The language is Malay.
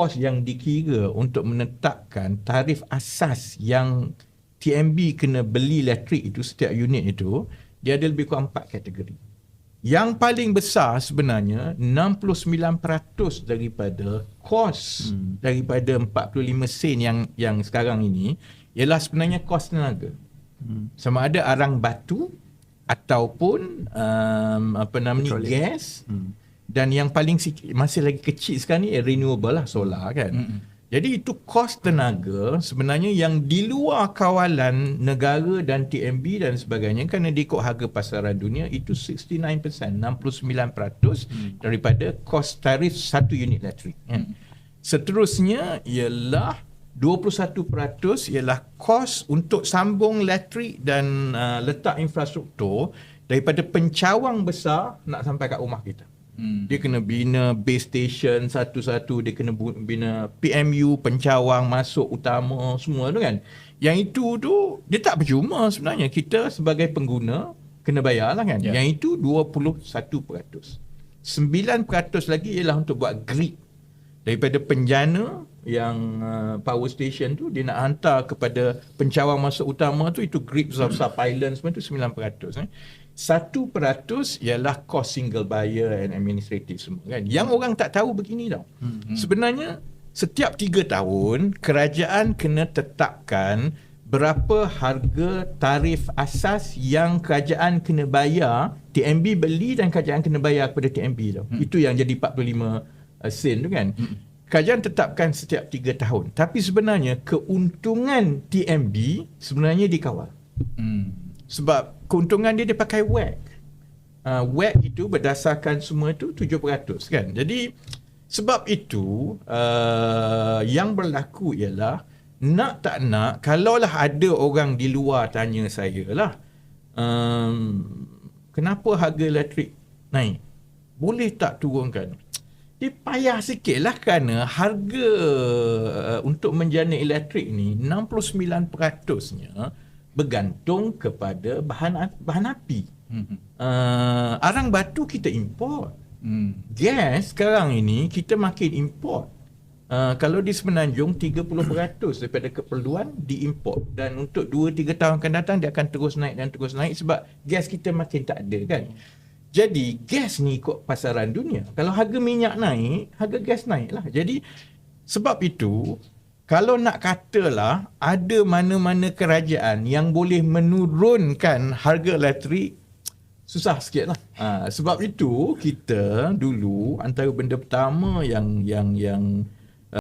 kos yang dikira untuk menetapkan tarif asas yang TMB kena beli elektrik itu setiap unit itu dia ada lebih kurang empat kategori. Yang paling besar sebenarnya 69% daripada kos hmm. daripada 45 sen yang yang sekarang ini ialah sebenarnya kos tenaga. Hmm. Sama ada arang batu ataupun um, apa namanya gas hmm dan yang paling masih lagi kecil sekarang ni renewable lah solar kan mm-hmm. jadi itu kos tenaga sebenarnya yang di luar kawalan negara dan TMB dan sebagainya kerana diikut harga pasaran dunia itu 69% 69% mm. daripada kos tarif satu unit elektrik kan? seterusnya ialah 21% ialah kos untuk sambung elektrik dan uh, letak infrastruktur daripada pencawang besar nak sampai kat rumah kita Hmm. Dia kena bina base station satu-satu, dia kena bina PMU, pencawang, masuk utama, semua tu kan. Yang itu tu, dia tak percuma sebenarnya. Kita sebagai pengguna, kena bayar lah kan. Yeah. Yang itu 21%. 9% lagi ialah untuk buat grid. Daripada penjana yang uh, power station tu, dia nak hantar kepada pencawang masuk utama tu, itu grid besar-besar pylon semua tu 9%. Eh. Satu peratus ialah cost single buyer and administrative semua kan. Yang orang tak tahu begini tau. Hmm. Sebenarnya setiap tiga tahun kerajaan kena tetapkan berapa harga tarif asas yang kerajaan kena bayar TMB beli dan kerajaan kena bayar kepada TMB tau. Hmm. Itu yang jadi 45 uh, sen tu kan. Hmm. Kerajaan tetapkan setiap tiga tahun. Tapi sebenarnya keuntungan TMB sebenarnya dikawal. Hmm sebab keuntungan dia dia pakai WAC. Uh, WAC itu berdasarkan semua itu 7% kan. Jadi sebab itu uh, yang berlaku ialah nak tak nak kalaulah ada orang di luar tanya saya lah um, kenapa harga elektrik naik boleh tak turunkan dia payah sikit lah kerana harga uh, untuk menjana elektrik ni 69% nya bergantung kepada bahan bahan api. Hmm. Uh, arang batu kita import. Hmm. Gas sekarang ini kita makin import. Uh, kalau di Semenanjung 30% daripada keperluan diimport dan untuk 2 3 tahun akan datang dia akan terus naik dan terus naik sebab gas kita makin tak ada kan. Jadi gas ni ikut pasaran dunia. Kalau harga minyak naik, harga gas naik lah. Jadi sebab itu kalau nak katalah ada mana-mana kerajaan yang boleh menurunkan harga elektrik susah sikit lah. Ha, sebab itu kita dulu antara benda pertama yang yang yang